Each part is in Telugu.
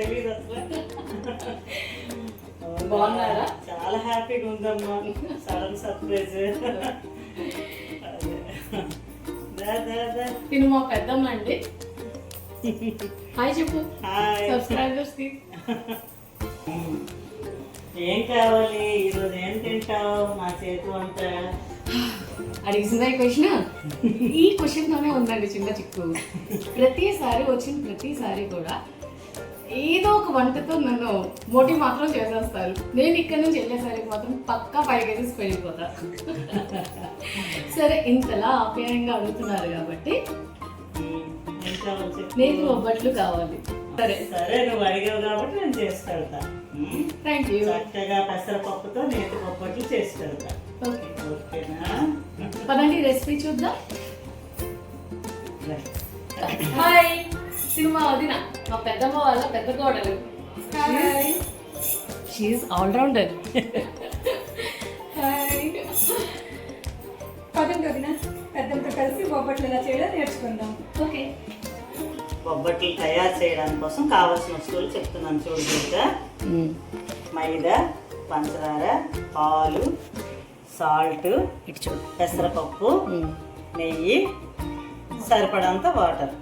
తెలియదు అసలు? బాగున్నారా? చాలా హ్యాపీగా ఉందమ్మా. Sudden surprise. తిను మా పెద్దమ్మ అండి. హాయ్ చెప్పు. హాయ్. సబ్స్క్రైబర్స్కి ఏం కావాలి? ఈరోజు ఏం తింటావు? మా చేతి వంట. అడిగిసిందా ఈ క్వశ్చన్? ఈ క్వశ్చన్ తోనే ఉందండి చిన్న చిక్కు. ప్రతిసారి వచ్చిన ప్రతిసారి కూడా ఏదో ఒక వంటతో నన్ను మోటి మాత్రం చేసేస్తారు. నేను ఇక్కడ నుంచి వెళ్ళేసరికి మాత్రం పక్కా ఫైవ్ కేజీస్ పెరిగిపోతా. సరే ఇంతలా ఆప్యాయంగా అడుగుతున్నారు కాబట్టి. నేను బొబ్బట్లు కావాలి. సరే. సరే నువ్వు అడిగావు కాబట్టి నేను చేసి పెడతా. థ్యాంక్ యూ చక్కగా పెసరపప్పుతో నేతి పప్పట్లు చేసి పెడతా. ఓకే. ఓకేనా? పదండి రెసిపీ చూద్దాం. హాయ్ సినిమా వదిన మా పెద్దమ్మ వాళ్ళ పెద్ద కోడలు. షీఈ్ ఆల్రౌండర్ హాయ్ పదండి వదిన పెద్దంతో కలిసి బొబ్బట్లు ఎలా చేయడం నేర్చుకుందాం. ఓకే బొబ్బట్లు తయారు చేయడానికి కోసం కావాల్సిన వస్తువులు చెప్తున్నాను చూడు ఇంకా మైదా పంచదార పాలు సాల్ట్ ఇటు చూడు. పెసరపప్పు నెయ్యి సరిపడంత వాటర్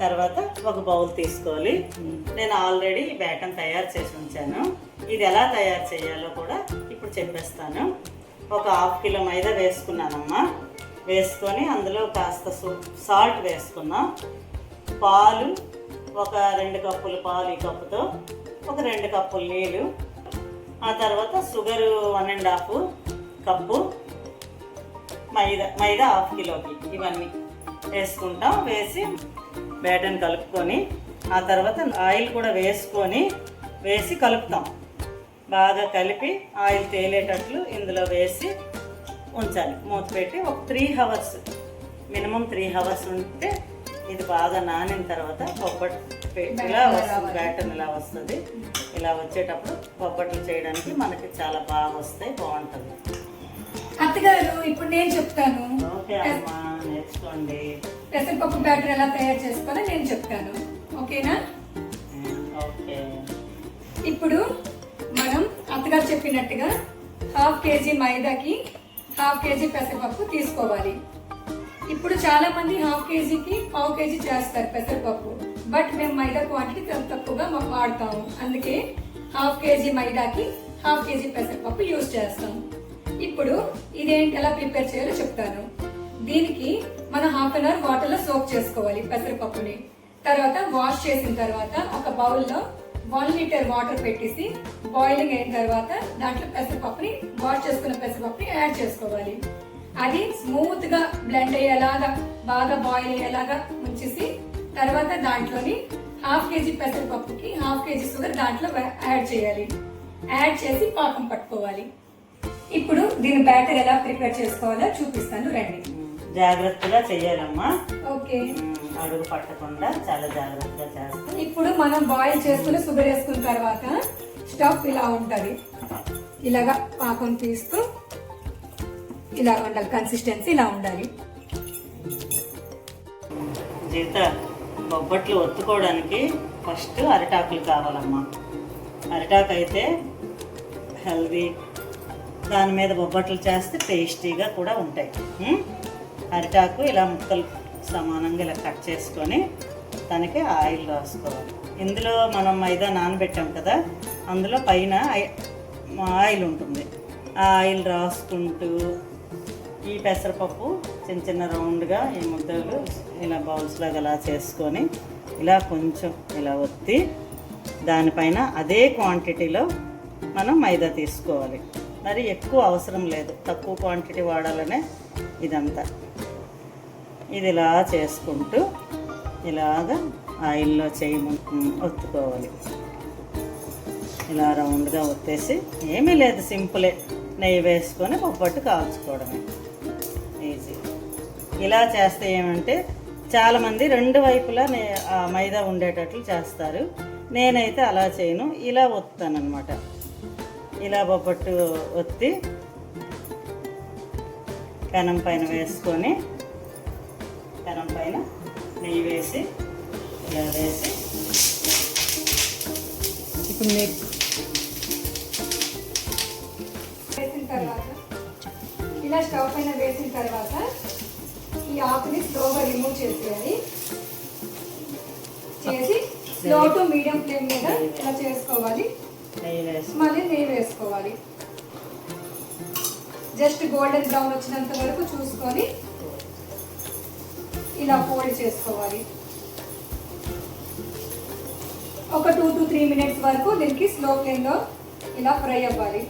తర్వాత ఒక బౌల్ తీసుకోవాలి. నేను ఆల్రెడీ బ్యాటన్ తయారు చేసి ఉంచాను. ఇది ఎలా తయారు చేయాలో కూడా ఇప్పుడు చెప్పేస్తాను. ఒక హాఫ్ కిలో మైదా వేసుకున్నానమ్మా. వేసుకొని అందులో కాస్త సాల్ట్ వేసుకున్నాం. పాలు ఒక రెండు కప్పులు పాలు ఈ కప్పుతో ఒక రెండు కప్పులు నీళ్ళు ఆ తర్వాత sugar one and half cup maida maida half కిలోకి ఇవన్నీ వేసుకుంటాం. వేసి బ్యాటర్ని కలుపుకొని ఆ తర్వాత ఆయిల్ కూడా వేసుకొని వేసి కలుపుతాం. బాగా కలిపి ఆయిల్ తేలేటట్లు ఇందులో వేసి ఉంచాలి. మూత పెట్టి ఒక three hours minimum three hours ఉంటే ఇది బాగా నానిన తర్వాత బొబ్బట్లు ఇలా వస్తుంది బ్యాటర్ ఇలా వస్తుంది? ఇలా వచ్చేటప్పుడు బొబ్బట్లు చేయడానికి మనకి చాలా బాగా వస్తాయి బాగుంటుంది. అత్తగారు ఇప్పుడు నేను చెప్తాను. పెసరపప్పు బ్యాటర్ ఎలా తయారు చేసుకోవాలో నేను చెప్తాను. ఓకేనా? ఓకే. ఇప్పుడు మనం అత్తగారు చెప్పినట్టుగా హాఫ్ కేజీ మైదాకి హాఫ్ కేజీ పెసరపప్పు తీసుకోవాలి. ఇప్పుడు చాలా మంది హాఫ్ కేజీకి పావు కేజీ చేస్తారు పెసరపప్పు. బట్ మేము మైదా క్వాంటిటీ తక్కువగా వాడతాము. అందుకే హాఫ్ కేజీ మైదాకి హాఫ్ కేజీ పెసరపప్పు యూజ్ చేస్తాం. ఇప్పుడు ఇదేంటి ఎలా ప్రిపేర్ చేయాలో చెప్తాను. దీనికి మనం హాఫ్ అన్ అవర్ వాటర్లో సోక్ చేసుకోవాలి పెసరపప్పుని. తర్వాత వాష్ చేసిన తర్వాత ఒక బౌల్లో వన్ లీటర్ వాటర్ పెట్టేసి బాయిలింగ్ అయిన తర్వాత దాంట్లో పెసరపప్పుని వాష్ చేసుకున్న పెసరపప్పుని యాడ్ చేసుకోవాలి. అది స్మూత్గా బ్లెండ్ అయ్యేలాగా బాగా బాయిల్ అయ్యేలాగా ఉంచేసి తర్వాత దాంట్లోని హాఫ్ కేజీ పెసరపప్పుకి హాఫ్ కేజీ షుగర్ దాంట్లో యాడ్ చేయాలి. యాడ్ చేసి పాకం పట్టుకోవాలి. ఇప్పుడు దీని బ్యాటర్ ఎలా ప్రిపేర్ చేసుకోవాలో చూపిస్తాను రండి. జాగ్రత్తగా చెయ్యాలమ్మా. ఓకే. అడుగు పట్టకుండా చాలా జాగ్రత్తగా చేస్తాం. ఇప్పుడు మనం బాయిల్ చేసుకుని షుగర్ వేసుకున్న తర్వాత స్టఫ్ ఇలా ఉంటది. ఇలాగా పాకం తీస్తూ ఇలా ఉండాలి కన్సిస్టెన్సీ ఇలా ఉండాలి. జీత బొబ్బట్లు ఒత్తుకోవడానికి ఫస్ట్ అరిటాకులు కావాలమ్మా. అరిటాకు అయితే హెల్దీ దాని మీద బొబ్బట్లు చేస్తే టేస్టీగా కూడా ఉంటాయి. అరిటాకు ఇలా ముక్కలు సమానంగా ఇలా కట్ చేసుకొని దానికి ఆయిల్ రాసుకోవాలి. ఇందులో మనం మైదా నానబెట్టాం కదా అందులో పైన ఆయిల్ ఉంటుంది. ఆ ఆయిల్ రాసుకుంటూ ఈ పెసరపప్పు చిన్న చిన్న రౌండ్గా ఈ ముద్దలు ఇలా బౌల్స్ లాగా అలా చేసుకొని ఇలా కొంచెం ఇలా ఒత్తి దానిపైన అదే క్వాంటిటీలో మనం మైదా తీసుకోవాలి. మరి ఎక్కువ అవసరం లేదు. తక్కువ క్వాంటిటీ వాడాలనే ఇదంతా. ఇది ఇలా చేసుకుంటూ ఇలాగా ఆయిల్లో చేయము ఒత్తుకోవాలి. ఇలా రౌండ్గా ఒత్తేసి ఏమీ లేదు సింపులే. నెయ్యి వేసుకొని బొబ్బట్టు కాల్చుకోవడమే. ఈజీ. ఇలా చేస్తే ఏమంటే చాలామంది రెండు వైపులా నే ఆ మైదా ఉండేటట్లు చేస్తారు. నేనైతే అలా చేయను. ఇలా ఒత్తానమాట ఇలా బొబ్బట్టు ఒత్తి పెనం పైన వేసుకొని పెనం పైన నెయ్యి వేసి ఇలా వేసి. ఇప్పుడు నేను వేసిన తర్వాత ఇలా స్టవ్ పైన వేసిన తర్వాత ఈ ఆకుని స్లోగా రిమూవ్ చేసేయాలి. చేసి స్లో టు మీడియం ఫ్లేమ్ మీద ఇలా చేసుకోవాలి. నెయ్యి మళ్ళీ నెయ్యి వేసుకోవాలి. జస్ట్ గోల్డెన్ బ్రౌన్ వచ్చినంత వరకు చూసుకొని ఇలా ఫోల్డ్ చేసుకోవాలి. ఒక టూ టు త్రీ మినిట్స్ వరకు దీనికి స్లో ఫ్లేమ్లో ఇలా ఫ్రై అవ్వాలి.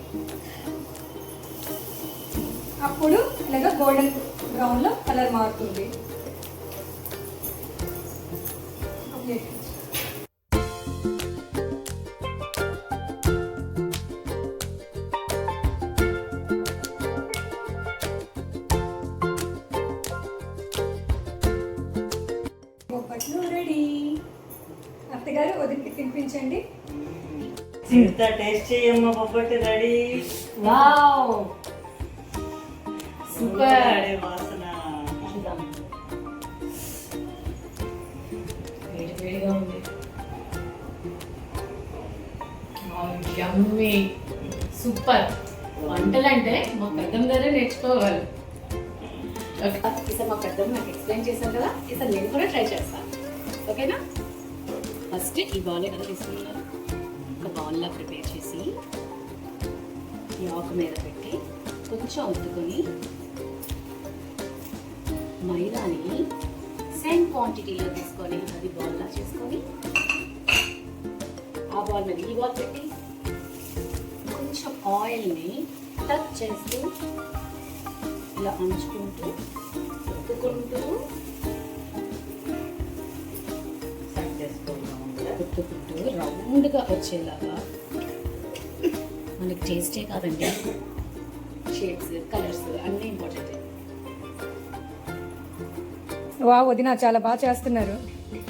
అప్పుడు ఇలాగ గోల్డెన్ బ్రౌన్లో కలర్ మారుతుంది. ఓకే. వదిలికి తినిపించండి ఇంత టేస్ట్ చేయమ్మ బొబ్బట్టు రెడీ. వావ్. సూపర్. రెడీ వాసన. వేడి వేడిగా ఉంది. యమ్మీ. సూపర్. వంటలు అంటే మా పెద్దమ్మ దగ్గర నేర్చుకోవాలి. ఈసారి మా పెద్దమ్మ నాకు ఎక్స్ప్లెయిన్ చేశాను కదా ఈసారి నేను కూడా ట్రై చేస్తాను ఓకేనా? ఫస్ట్ ఈ బౌల్ కదా తీసుకున్నారు? ఒక బౌల్లో ప్రిపేర్ చేసి ఈ ఆకు మీద పెట్టి కొంచెం ఉత్తుకొని మైదాని సేమ్ క్వాంటిటీలో తీసుకొని అది బాల్లా చేసుకొని ఆ బాల్ మీద ఈ బౌల్ పెట్టి కొంచెం ఆయిల్ని టచ్ చేస్తూ ఇలా అంచుకుంటూ ఉత్తుకుంటూ ఒత్తుకుంటూ రౌండ్గా వచ్చేలాగా. మనకి టేస్టే కాదండి. షేప్స్ కలర్స్ అన్నీ ఇంపార్టెంట్ వా వదిన చాలా బాగా చేస్తున్నారు.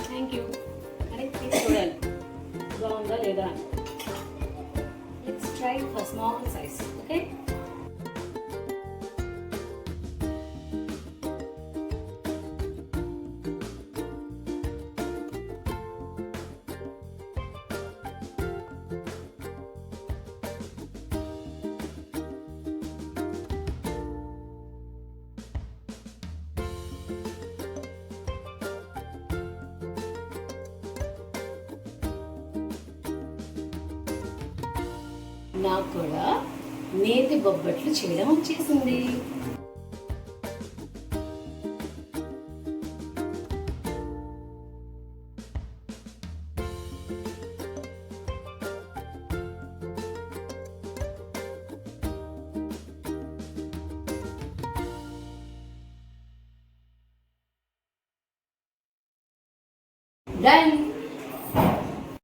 థ్యాంక్ యూ అని తీసి చూడాలి. బాగుందా లేదా let's try for small size okay నాకు కూడా నేతి బొబ్బట్లు చేయడం వచ్చేసింది. డన్